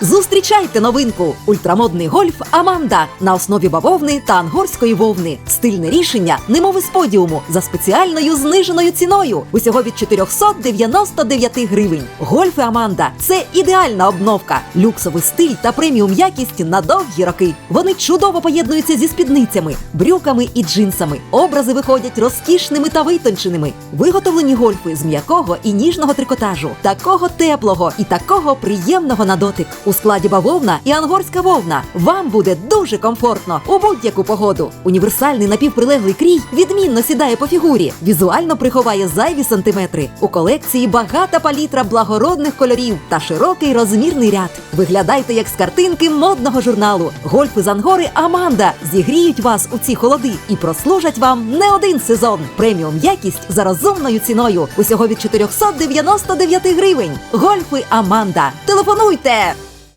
Зустрічайте новинку! Ультрамодний гольф Аманда на основі бавовни та ангорської вовни. Стильне рішення, немов із подіуму, за спеціальною зниженою ціною. Усього від 499 гривень. Гольфи Аманда це ідеальна обновка, люксовий стиль та преміум якість на довгі роки. Вони чудово поєднуються зі спідницями, брюками і джинсами. Образи виходять розкішними та витонченими. Виготовлені гольфи з м'якого і ніжного трикотажу, такого теплого і такого приємного на дотик. У складі бавовна і ангорська вовна. Вам буде дуже комфортно у будь-яку погоду. Універсальний напівприлеглий крій відмінно сідає по фігурі, візуально приховає зайві сантиметри. У колекції багата палітра благородних кольорів та широкий розмірний ряд. Виглядайте як з картинки модного журналу. Гольфи з ангори Аманда зігріють вас у ці холоди і прослужать вам не один сезон. Преміум якість за розумною ціною. Усього від 499 гривень. Гольфи Аманда. Телефонуйте!